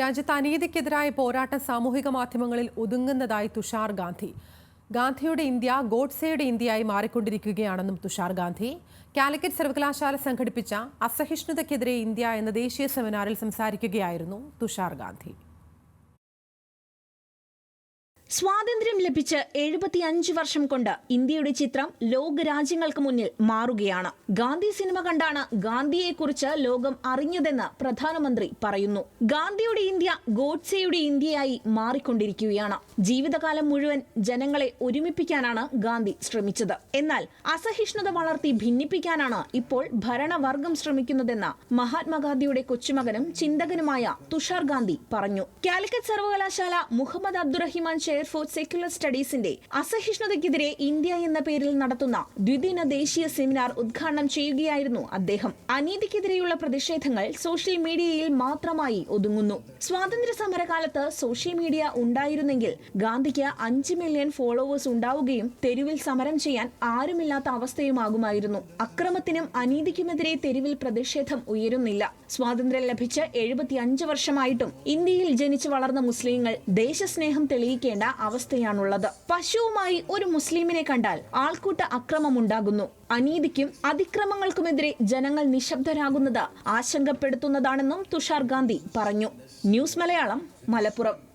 രാജ്യത്ത് അനീതിക്കെതിരായ പോരാട്ടം സാമൂഹിക മാധ്യമങ്ങളിൽ ഒതുങ്ങുന്നതായി തുഷാർ ഗാന്ധി. ഗാന്ധിയുടെ ഇന്ത്യ ഗോഡ്സെയുടെ ഇന്ത്യയായി മാറിക്കൊണ്ടിരിക്കുകയാണെന്നും തുഷാർ ഗാന്ധി. കാലിക്കറ്റ് സർവകലാശാല സംഘടിപ്പിച്ച അസഹിഷ്ണുതയ്ക്കെതിരെ ഇന്ത്യ എന്ന ദേശീയ സെമിനാറിൽ സംസാരിക്കുകയായിരുന്നു തുഷാർ ഗാന്ധി. സ്വാതന്ത്ര്യം ലഭിച്ച് എഴുപത്തിയഞ്ച് വർഷം കൊണ്ട് ഇന്ത്യയുടെ ചിത്രം ലോക ലോകരാജ്യങ്ങൾക്ക് മുന്നിൽ മാറുകയാണ്. ഗാന്ധി സിനിമ കണ്ടാണ് ഗാന്ധിയെക്കുറിച്ച് ലോകം അറിഞ്ഞതെന്ന് പ്രധാനമന്ത്രി പറയുന്നു. ഗാന്ധിയുടെ ഇന്ത്യ ഗോഡ്സെയുടെ ഇന്ത്യയായി മാറിക്കൊണ്ടിരിക്കുകയാണ്. ജീവിതകാലം മുഴുവൻ ജനങ്ങളെ ഒരുമിപ്പിക്കാനാണ് ഗാന്ധി ശ്രമിച്ചത്. എന്നാൽ അസഹിഷ്ണുത വളർത്തി ഭിന്നിപ്പിക്കാനാണ് ഇപ്പോൾ ഭരണവർഗം ശ്രമിക്കുന്നതെന്ന് മഹാത്മാഗാന്ധിയുടെ കൊച്ചുമകനും ചിന്തകനുമായ തുഷാർ ഗാന്ധി പറഞ്ഞു. കാലിക്കറ്റ് സർവകലാശാല Muhammad Abdurahiman chair for secular സ്റ്റഡീസിന്റെ അസഹിഷ്ണുതയ്ക്കെതിരെ ഇന്ത്യ എന്ന പേരിൽ നടത്തുന്ന ദ്വിദിന ദേശീയ സെമിനാർ ഉദ്ഘാടനം ചെയ്യുകയായിരുന്നു അദ്ദേഹം. അനീതിക്കെതിരെയുള്ള പ്രതിഷേധങ്ങൾ സോഷ്യൽ മീഡിയയിൽ മാത്രമായി ഒതുങ്ങുന്നു. സ്വാതന്ത്ര്യ സമരകാലത്ത് സോഷ്യൽ മീഡിയ ഉണ്ടായിരുന്നെങ്കിൽ ഗാന്ധിക്ക് അഞ്ച് മില്യൺ ഫോളോവേഴ്സ് ഉണ്ടാവുകയും തെരുവിൽ സമരം ചെയ്യാൻ ആരുമില്ലാത്ത അവസ്ഥയുമാകുമായിരുന്നു. അക്രമത്തിനും അനീതിക്കുമെതിരെ തെരുവിൽ പ്രതിഷേധം ഉയരുന്നില്ല. സ്വാതന്ത്ര്യം ലഭിച്ച് എഴുപത്തിയഞ്ച് വർഷമായിട്ടും ഇന്ത്യയിൽ ജനിച്ചു വളർന്ന മുസ്ലിങ്ങൾ ദേശസ്നേഹം തെളിയിക്കേണ്ട അവസ്ഥയാണുള്ളത്. പശുവുമായി ഒരു മുസ്ലിമിനെ കണ്ടാൽ ആൾക്കൂട്ട അക്രമമുണ്ടാകുന്നു. അനീതിക്കും അതിക്രമങ്ങൾക്കുമെതിരെ ജനങ്ങൾ നിശബ്ദരാകുന്നത് ആശങ്കപ്പെടുത്തുന്നതാണെന്നും തുഷാർ ഗാന്ധി പറഞ്ഞു. ന്യൂസ് മലയാളം മലപ്പുറം.